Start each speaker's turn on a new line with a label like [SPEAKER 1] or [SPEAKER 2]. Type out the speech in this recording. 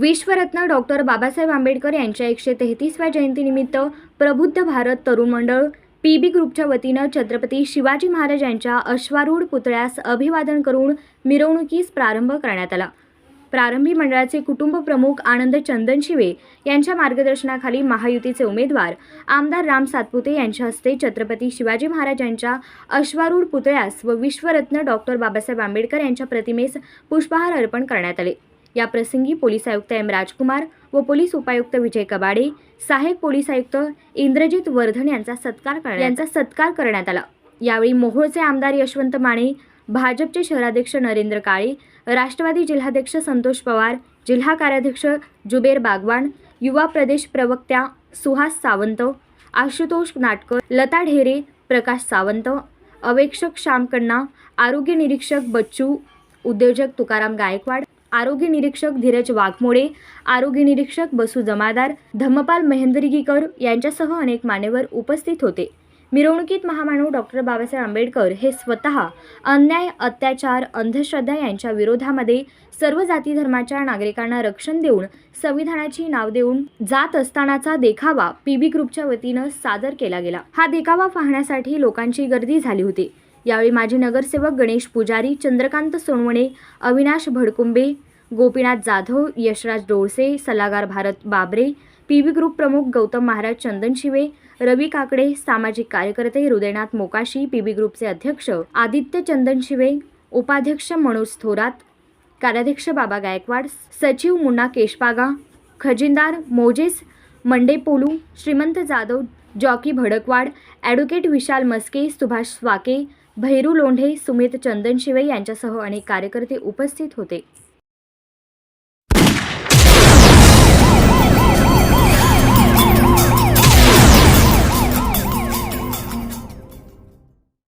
[SPEAKER 1] विश्वरत्न doctor Babasaheb Ambedkar यांच्या एकशे तेहतीसव्या जयंतीनिमित्त प्रबुद्ध भारत तरुण मंडळ पी बी ग्रुपच्या वतीनं छत्रपती शिवाजी महाराज यांच्या अश्वारूढ पुतळ्यास अभिवादन करून मिरवणुकीस प्रारंभ करण्यात आला. प्रारंभी मंडळाचे कुटुंब प्रमुख आनंद चंदन शिवे यांच्या मार्गदर्शनाखाली महायुतीचे उमेदवार आमदार राम सातपुते यांच्या हस्ते छत्रपती शिवाजी महाराज यांच्या अश्वारूढ पुतळ्यास व विश्वरत्न डॉक्टर बाबासाहेब आंबेडकर यांच्या प्रतिमेस पुष्पहार अर्पण करण्यात आले. या प्रसंगी पोलीस आयुक्त एम राजकुमार व पोलीस उपायुक्त विजय कबाडे सहाय्यक पोलीस आयुक्त इंद्रजित वर्धन यांचा सत्कार यांचा सत्कार करण्यात आला. यावेळी मोहोळचे आमदार यशवंत माने भाजपचे शहराध्यक्ष नरेंद्र काळे राष्ट्रवादी जिल्हाध्यक्ष संतोष पवार जिल्हा कार्याध्यक्ष जुबेर बागवान युवा प्रदेश प्रवक्त्या सुहास सावंत आशुतोष नाटकर लता ढेरे प्रकाश सावंत अवेक्षक श्यामकण्णा आरोग्य निरीक्षक बच्चू उद्योजक तुकाराम गायकवाड आरोग्य निरीक्षक धीरज वाघमोडे आरोग्य निरीक्षक बसू जमादार धम्मपाल महेंद्रगीकर यांच्यासह अनेक मान्यवर उपस्थित होते. मिरवणुकीत महामानव डॉक्टर बाबासाहेब आंबेडकर हे स्वतः अन्याय अत्याचार अंधश्रद्धा यांच्या विरोधामध्ये सर्व जाती धर्माच्या नागरिकांना रक्षण देऊन संविधानाची नाव देऊन जात असतानाचा देखावा पीबी ग्रुपच्या वतीनं सादर केला गेला. हा देखावा पाहण्यासाठी लोकांची गर्दी झाली होती. यावेळी माजी नगरसेवक गणेश पुजारी चंद्रकांत सोनवणे अविनाश भडकुंबे गोपीनाथ जाधव यशराज डोळसे सल्लागार भारत बाबरे पी व्ही ग्रुप प्रमुख गौतम महाराज चंदनशिवे रवी काकडे सामाजिक कार्यकर्ते हृदयनाथ मोकाशी पी व्ही ग्रुपचे अध्यक्ष आदित्य चंदनशिवे उपाध्यक्ष मनोज थोरात कार्याध्यक्ष बाबा गायकवाड सचिव Munna केशपागा खजिनदार Moses Mandepolu Shrimant Jadhav jockey Bhadakwad advocate Vishal Maske Subhash Swake Bhairu Londhe Sumit Chandanshive यांच्यासह अनेक कार्यकर्ते उपस्थित होते.